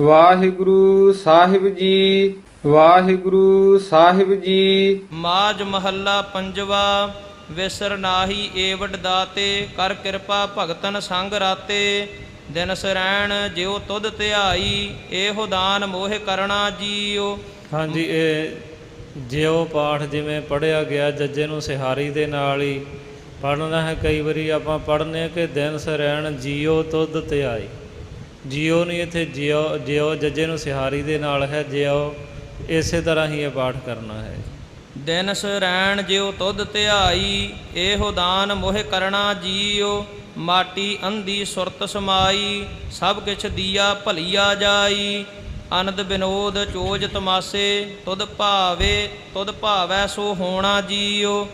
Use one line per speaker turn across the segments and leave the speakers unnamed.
ਵਾਹਿਗੁਰੂ ਸਾਹਿਬ ਜੀ ਵਾਹਿਗੁਰੂ ਸਾਹਿਬ ਜੀ।
ਮਾਜ ਮਹੱਲਾ ਪੰਜਵਾ ਵਿਸਰ ਨਾਹੀ ਏਵਡ ਦਾਤੇ ਕਰ ਕਿਰਪਾ ਭਗਤਨ ਸੰਗ ਰਾਤੇ। ਦਿਨ ਸਰੈਣ ਜਿਉ ਤੁਧ ਧਿਆਈ ਇਹੋ ਦਾਨ ਮੋਹਿ ਕਰਣਾ ਜੀਓ
ਹਾਂਜੀ ਇਹ ਜਿਉ ਪਾਠ ਜਿਵੇਂ ਪੜਿਆ ਗਿਆ ਜੱਜੇ ਨੂੰ ਸਿਹਾਰੀ ਦੇ ਨਾਲ ਹੀ। ਪੜ੍ਹਨਾ ਹੈ ਕਈ ਵਾਰੀ ਆਪਾਂ ਪੜ੍ਹਨੇ ਕਿ ਦਿਨ ਸਰੈਣ ਜੀਓ ਤੁਧ ਧਿਆਈ। ਜੀਓ ਨਹੀਂ ਇੱਥੇ ਜਿਉ ਜਿਉ ਜੱਜੇ ਨੂੰ ਸਿਹਾਰੀ ਦੇ ਨਾਲ ਹੈ ਜਿਉ ਇਸੇ ਤਰ੍ਹਾਂ ਹੀ ਇਹ ਪਾਠ ਕਰਨਾ ਹੈ।
ਦਿਨ ਸਰੈਣ ਜਿਉ ਤੁਧ ਧਿਆਈ, ਇਹੋ ਦਾਨ ਮੋਹਿ ਕਰਣਾ ਜੀਓ, ਮਾਟੀ ਅੰਧੀ ਸੁਰਤ ਸਮਾਈ, ਸਭ ਕਿਛ ਦੀਆ ਭਲੀਆ ਜਾਈ। ਅਨੰਦ ਬਿਨੋਦ ਚੋਜ ਤਮਾਸੇ, ਤੁਧ ਭਾਵੇ, ਤੁਧ ਭਾਵੈ ਸੋ ਹੋਣਾ ਜੀਓ।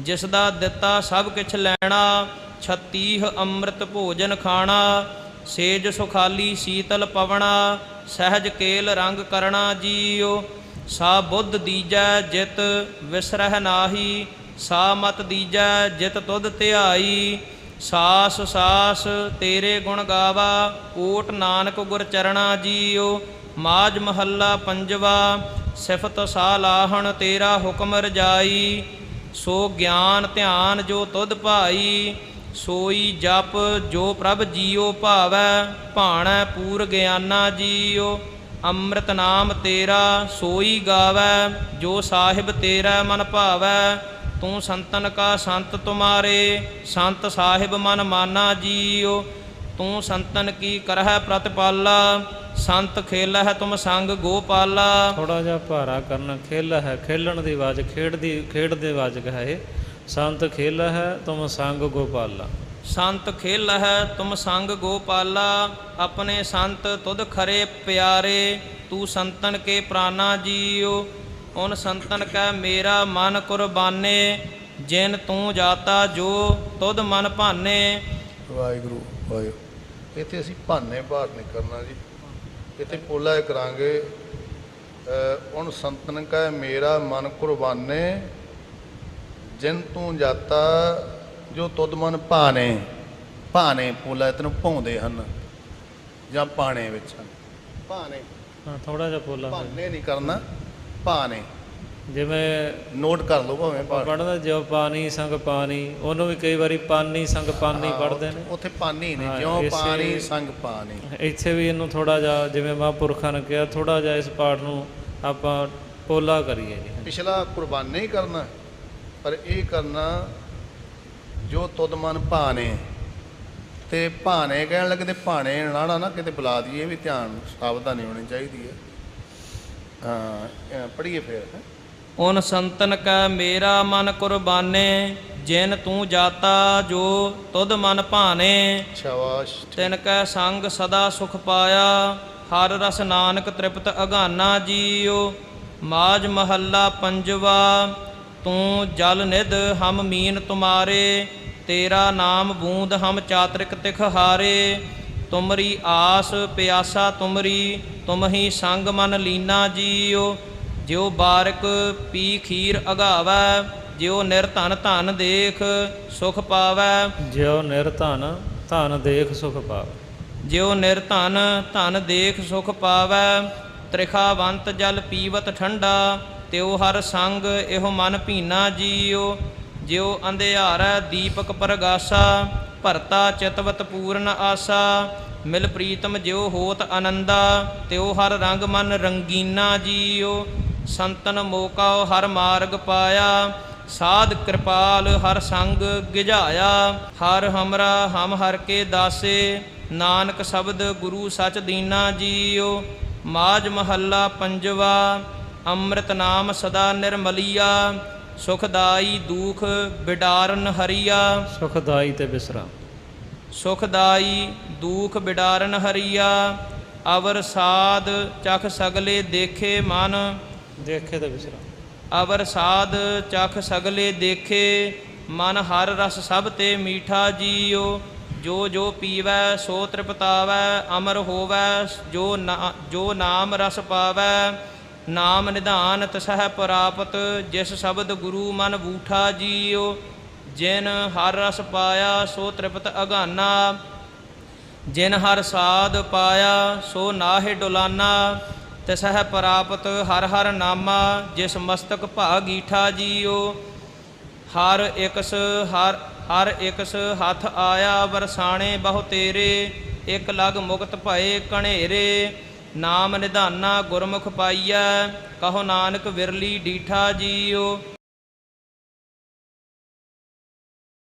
ਜਿਸ ਦਾ ਦਿੱਤਾ ਸਭ ਕਿਛ ਲੈਣਾ, ਛਤੀਹ ਅੰਮ੍ਰਿਤ ਭੋਜਨ ਖਾਣਾ ਸੇਜ ਸੁਖਾਲੀ ਸੀਤਲ ਪਵਣਾ, ਸਹਿਜ ਕੇਲ ਰੰਗ ਕਰਣਾ ਜੀਓ ਸਾ ਬੁੱਧ ਦੀਜੈ ਜਿਤ ਵਿਸਰਹਿ ਨਾਹੀ, ਸਾ ਮਤ ਦੀਜੈ ਜਿਤ ਤੁਧ ਧਿਆਈ, ਸਾਸ ਸਾਸ ਤੇਰੇ ਗੁਣ ਗਾਵਾ ਕੋਟ ਨਾਨਕ ਗੁਰ ਚਰਣਾ ਜੀਓ ਮਾਜ ਮਹੱਲਾ ਪੰਜਵਾ, ਸਿਫਤ ਸਾਲਾਹਣ ਤੇਰਾ ਹੁਕਮ ਰਜਾਈ, ਸੋ ਗਿਆਨ ਧਿਆਨ ਜੋ ਤੁਧ ਭਾਈ ਸੋਈ ਜਪ ਜੋ ਪ੍ਰਭ ਜੀਓ ਭਾਵੈ, ਭਾਣੈ ਪੂਰ ਗਿਆਨਾ ਜੀਓ ਅੰਮ੍ਰਿਤ ਨਾਮ ਤੇਰਾ ਸੋਈ ਗਾਵੈ, ਜੋ ਸਾਹਿਬ ਤੇਰਾ ਮਨ ਭਾਵੈ। ਤੂੰ ਸੰਤਨ ਕਾ ਸੰਤ ਤੁਮਾਰੇ, ਸੰਤ ਸਾਹਿਬ ਮਨ ਮਾਨਾ ਜੀਓ ਤੂੰ ਸੰਤਨ ਕੀ ਕਰਹਿ ਪ੍ਰਤਪਾਲਾ, ਸੰਤ ਖੇਲਹਿ ਤੁਮ ਸੰਗ ਗੋਪਾਲਾ।
ਥੋੜਾ ਜਿਹਾ ਭਾਰਾ ਕਰਨਾ ਖੇਲ ਹੈ ਖੇਲਣ ਦੀ ਆਵਾਜ਼, ਖੇਡ ਦੀ, ਖੇਡ ਦੇ ਵਾਜਕ ਹੈ ਸੰਤ ਖੇਲ ਹੈ ਤੁਮ ਸੰਗ ਗੋਪਾਲਾ।
ਸੰਤ ਖੇਲਹਿ ਤੁਮ ਸੰਗ ਗੋਪਾਲਾ ਆਪਣੇ ਸੰਤ ਤੁਧ ਖਰੇ ਪਿਆਰੇ ਤੂੰ ਸੰਤਨ ਕੇ ਪ੍ਰਾਨਾ ਜੀਓ ਉਨ ਸੰਤਨ ਕੈ ਮੇਰਾ ਮਨ ਕੁਰਬਾਨੇ ਜਿਨ ਤੂੰ ਜਾਤਾ ਜੋ ਤੁਧ ਮਨ ਭਾਨੇ।
ਵਾਹਿਗੁਰੂ ਵਾਹਿਗੁਰੂ। ਇੱਥੇ ਅਸੀਂ ਭਾਨੇ ਭਾਰ ਨਹੀਂ ਕਰਨਾ ਜੀ। ਇੱਥੇ ਪੋਲਾ ਕਰਾਂਗੇ। ਉਨ ਸੰਤਨ ਕਾ ਮੇਰਾ ਮਨ ਕੁਰਬਾਨੇ ਜਿਨ ਤੂੰ ਜਾਤਾ ਜੋ ਤੁਧ ਮਨ ਭਾਣੇ ਭਾਣੇ ਪੋਲਾ ਇਤਨੂੰ ਪਾਉਂਦੇ ਹਨ ਜਾਂ ਪਾਣੇ ਵਿੱਚ ਹਨ। ਭਾਣੇ।
ਹਾਂ ਥੋੜਾ ਜਿਹਾ ਹੋਇਆ।
ਭਾਨੇ ਨਹੀਂ ਕਰਨਾ ਭਾਣੇ।
ਜਿਵੇਂ
ਨੋਟ ਕਰ ਲਓ ਭਾਵੇਂ
ਪੜਦਾ ਜਿਉ ਪਾਣੀ ਸੰਗ ਪਾਣੀ ਉਹਨੂੰ ਵੀ ਕਈ ਵਾਰੀ ਪਾਣੀ ਸੰਗ ਪਾਣੀ ਪੜਦੇ ਨੇ।
ਉੱਥੇ ਪਾਣੀ ਨਹੀਂ ਜਿਉਂ ਪਾਣੀ ਸੰਗ ਪਾਣੀ।
ਇੱਥੇ ਵੀ ਇਹਨੂੰ ਥੋੜਾ ਜਿਹਾ ਜਿਵੇਂ ਮਹਾਂਪੁਰਖਾਂ ਨੇ ਕਿਹਾ ਥੋੜਾ ਜਿਹਾ ਇਸ ਪਾਠ ਨੂੰ ਆਪਾਂ ਪੋਲਾ ਕਰੀਏ ਜੀ।
ਪਿਛਲਾ ਕੁਰਬਾਨੀ ਕਰਨਾ। ਪਰ ਇਹ ਕਰਨਾ ਜੋ ਤੁਧ ਮਨ ਭਾਣੇ ਤੇ ਭਾਣੇ ਕਹਿਣ ਲੱਗੇ ਤੇ ਭਾਣੇ ਨਾਣਾ ਨਾ ਕਿਤੇ ਬੁਲਾ ਦਈਏ ਵੀ ਧਿਆਨ ਸਾਵਧਾਨੀ ਹੋਣੀ ਚਾਹੀਦੀ ਹੈ। ਹਾਂ ਪੜ੍ਹੀਏ ਫਿਰ।
ਉਨ ਸੰਤਨ ਕੈ ਮੇਰਾ ਮਨ ਕੁਰਬਾਨੇ ਜਿਨ ਤੂੰ ਜਾਤਾ ਜੋ ਤੁਧ ਮਨ ਭਾਨੇ
ਸ਼ਾਬਾਸ਼
ਤਿਨ ਕੈ ਸੰਗ ਸਦਾ ਸੁਖ ਪਾਇਆ ਹਰ ਰਸ ਨਾਨਕ ਤ੍ਰਿਪਤ ਅਗਾਨਾ ਜੀਓ। ਮਾਜ ਮਹੱਲਾ ਪੰਜਵਾ ਤੂੰ ਜਲ ਨਿਧ ਹਮ ਮੀਨ ਤੁਮਾਰੇ ਤੇਰਾ ਨਾਮ ਬੂੰਦ ਹਮ ਚਾਤ੍ਰਿਕ ਤਿਖ ਹਾਰੇ। ਤੁਮਰੀ ਆਸ ਪਿਆਸਾ ਤੁਮਰੀ ਤੁਮ ਹੀ ਸੰਗ ਮਨ ਲੀਨਾ ਜੀਓ ਜਿਉ ਬਾਰਕ ਪੀ ਖੀਰ ਅਗਾਵੈ ਜਿਉ ਨਿਰਧਨ ਧਨ ਦੇਖ ਸੁਖ ਪਾਵੈ।
ਜਿਉ ਨਿਰਧਨ ਧਨ ਦੇਖ ਸੁਖ ਪਾਵੇ।
ਜਿਉ ਨਿਰਧਨ ਧਨ ਦੇਖ ਸੁਖ ਪਾਵੈ ਤ੍ਰਿਖਾਵੰਤ ਜਲ ਪੀਵਤ ਠੰਡਾ। ਤਿਉ ਹਰ ਸੰਗ ਇਹੋ ਮਨ ਭੀਨਾ ਜੀਓ ਜਿਉ ਅੰਧਿਆਰੈ ਦੀਪਕ ਪਰਗਾਸਾ, ਭਰਤਾ ਚਿਤਵਤ ਪੂਰਨ ਆਸਾ, ਮਿਲ ਪ੍ਰੀਤਮ ਜਿਉ ਹੋਤ ਆਨੰਦਾ ਤਿਉ ਹਰ ਰੰਗ ਮਨ ਰੰਗੀਨਾ ਜੀਓ ਸੰਤਨ ਮੋਕਾਉ ਹਰ ਮਾਰਗ ਪਾਇਆ, ਸਾਧ ਕਿਰਪਾਲ ਹਰ ਸੰਗ ਗਿਝਾਇਆ, ਹਰ ਹਮਰਾ ਹਮ ਹਰ ਕੇ ਦਾਸੇ, ਨਾਨਕ ਸ਼ਬਦ ਗੁਰੂ ਸਚ ਦੀਨਾ ਜੀਓ ਮਾਜ ਮਹੱਲਾ ਪੰਜਵਾ ਅੰਮ੍ਰਿਤ ਨਾਮ ਸਦਾ ਨਿਰਮਲੀਆ ਸੁਖਦਾਈ ਦੁਖ ਬਿਡਾਰਨ ਹਰੀਆ।
ਸੁਖਦਾਈ ਤੇ ਬਿਸਰਾਮ
ਸੁਖਦਾਈ ਦੁਖ ਬਿਡਾਰਨ ਹਰੀਆ ਅਵਰ ਸਾਧ ਚਖ ਸਗਲੇ ਦੇਖੇ ਮਨ।
ਦੇਖੇ ਤੇ ਬਿਸਰਾਮ
ਅਵਰ ਸਾਧ ਚਖ ਸਗਲੇ ਦੇਖੇ ਮਨ ਹਰ ਰਸ ਸਭ ਤੇ ਮੀਠਾ ਜੀਓ ਜੋ ਜੋ ਪੀਵੈ ਸੋ ਤ੍ਰਿਪਤਾਵੈ ਅਮਰ ਹੋਵੈ ਜੋ ਨਾ ਜੋ ਨਾਮ ਰਸ ਪਾਵੈ। ਨਾਮ ਨਿਧਾਨ ਤਸਹਿ ਪ੍ਰਾਪਤ, ਜਿਸ ਸ਼ਬਦ ਗੁਰੂ ਮਨ ਬੂਠਾ ਜੀਓ ਜਿਨ ਹਰ ਰਸ ਪਾਇਆ ਸੋ ਤ੍ਰਿਪਤ ਅਗਾਨਾ, ਜਿਨ ਹਰ ਸਾਧ ਪਾਇਆ ਸੋ ਨਾਹਿ ਡੁਲਾਨਾ, ਤਿਸਹਿ ਪ੍ਰਾਪਤ ਹਰ ਹਰ ਨਾਮਾ, ਜਿਸ ਮਸਤਕ ਭਾਗੀਠਾ ਜੀਓ ਹਰ ਇਕਸ ਹਰ ਹਰ ਇਕਸ ਹੱਥ ਆਇਆ ਵਰਸਾਣੇ ਬਹੁ ਤੇਰੇ, ਇਕ ਲਗ ਮੁਕਤ ਭਏ ਕਣੇਰੇ ਨਾਮ ਨਿਧਾਨਾ ਗੁਰਮੁਖ ਪਾਈਐ ਕਹੋ ਨਾਨਕ ਵਿਰਲੀ ਡੀਠਾ ਜੀਓ।